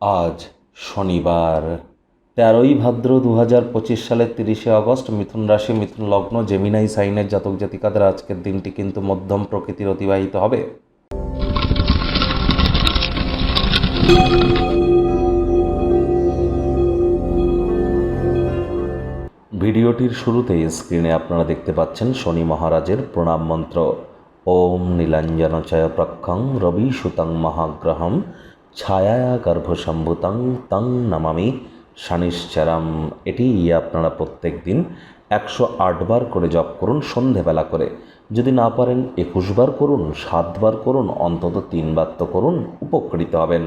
আজ শনিবার, তেরোই ভাদ্র দু হাজার পঁচিশ সালের তিরিশে আগস্ট, মিথুন রাশি, মিথুন লগ্ন, জেমিনাই সাইনের জাতক জাতিকাদের আজকের দিনটি কিন্তু মধ্যম প্রকৃতির অতিবাহিত হবে। ভিডিওটির শুরুতেই স্ক্রিনে আপনারা দেখতে পাচ্ছেন শনি মহারাজের প্রণাম মন্ত্র। ওম নীলাঞ্জনচয় প্রক্ষং রবি সুতং মহাগ্রহম ছায়া গর্ভসম্ভুতং তং নমামি শনিশ্চরম। এটি আপনারা প্রত্যেক দিন একশো আটবার করে জপ করুন সন্ধেবেলা করে। যদি না পারেন একুশবার করুন সাতবার করুন, অন্তত তিনবার তো করুন, উপকৃত হবেন।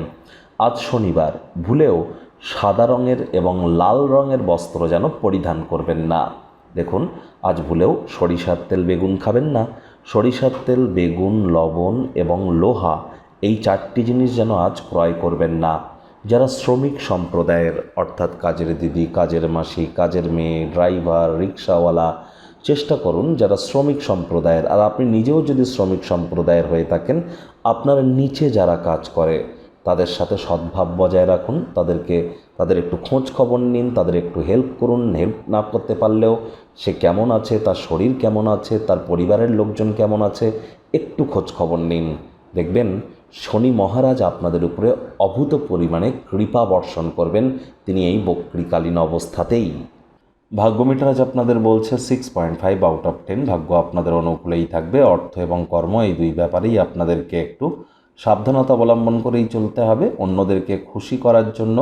আজ শনিবার, ভুলেও সাদা রঙের এবং লাল রঙের বস্ত্র যেন পরিধান করবেন না। দেখুন, আজ ভুলেও সরিষার তেল বেগুন খাবেন না। সরিষার তেল বেগুন, লবণ এবং লোহা এই চারটি জিনিস যেন আজ ক্রয় করবেন না। যারা শ্রমিক সম্প্রদায়ের, অর্থাৎ কাজের দিদি, কাজের মাসি, কাজের মেয়ে, ড্রাইভার, রিক্সাওয়ালা, চেষ্টা করুন যারা শ্রমিক সম্প্রদায়ের, আর আপনি নিজেও যদি শ্রমিক সম্প্রদায়ের হয়ে থাকেন, আপনার নিচে যারা কাজ করে, তাদের সাথে সদ্ভাব বজায় রাখুন। তাদেরকে, তাদের একটু খোঁজ খবর নিন, তাদের একটু হেল্প করুন। হেল্প না করতে পারলেও সে কেমন আছে, তার শরীর কেমন আছে, তার পরিবারের লোকজন কেমন আছে, একটু খোঁজ খবর নিন। দেখবেন শনি মহারাজ আপনাদের উপরে অভূত পরিমাণে কৃপা বর্ষণ করবেন। তিনি এই বক্রিকালীন অবস্থাতেই। ভাগ্যমিটার আজ আপনাদের বলছে six point five out of ten ভাগ্য আপনাদের অনুকূলেই থাকবে। অর্থ এবং কর্ম এই দুই ব্যাপারেই আপনাদেরকে একটু সাবধানতা অবলম্বন করেই চলতে হবে। অন্যদেরকে খুশি করার জন্য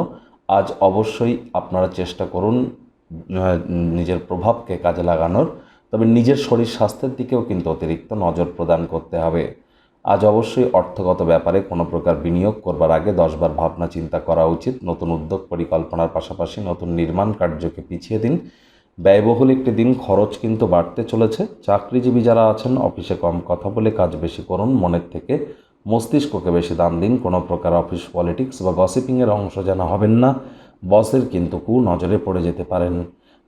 আজ অবশ্যই আপনারা চেষ্টা করুন নিজের প্রভাবকে কাজে লাগানোর। তবে নিজের শরীর স্বাস্থ্যের দিকেও কিন্তু অতিরিক্ত নজর প্রদান করতে হবে। আজ অবশ্যই অর্থগত ব্যাপারে কোনো প্রকার বিনিয়োগ করবার আগে দশবার ভাবনা চিন্তা করা উচিত। নতুন উদ্যোগ পরিকল্পনার পাশাপাশি নতুন নির্মাণ কার্যকে পিছিয়ে দিন। ব্যয়বহুল একটি দিন খরচ কিন্তু বাড়তে চলেছে। চাকরিজীবী যারা আছেন, অফিসে কম কথা বলে কাজ বেশি করুন, মনের থেকে মস্তিষ্ককে বেশি দান দিন। কোনো প্রকার অফিস পলিটিক্স বা গসিপিংয়ের অংশ যেন হবেন না। বসের কিন্তু কু নজরে পড়ে যেতে পারেন।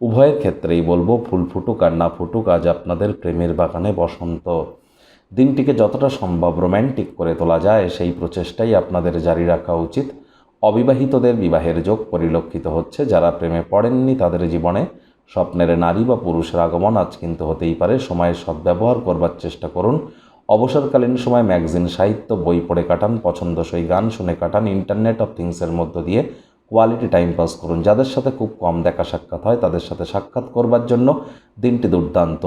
উভয়ের ক্ষেত্রেই বলব, ফুল ফুটুক আর না ফুটুক, আজ আপনাদের প্রেমের বাগানে বসন্ত। দিনটিকে যতটা সম্ভব রোম্যান্টিক করে তোলা যায়, সেই প্রচেষ্টাই আপনাদের জারি রাখা উচিত। অবিবাহিতদের বিবাহের যোগ পরিলক্ষিত হচ্ছে, যারা প্রেমে পড়েননি তাদের জীবনে স্বপ্নের নারী বা পুরুষের আগমন আজ কিন্তু হতেই পারে। সময়ের সদ্ব্যবহার করবার চেষ্টা করুন। অবসরকালীন সময় ম্যাগজিন, সাহিত্য, বই পড়ে কাটান, পছন্দসই গান শুনে কাটান, ইন্টারনেট অফ থিংসের মধ্য দিয়ে কোয়ালিটি টাইম পাস করুন। যাদের সাথে খুব কম দেখা সাক্ষাৎ হয়, তাদের সাথে সাক্ষাৎ করবার জন্য দিনটি দুর্দান্ত।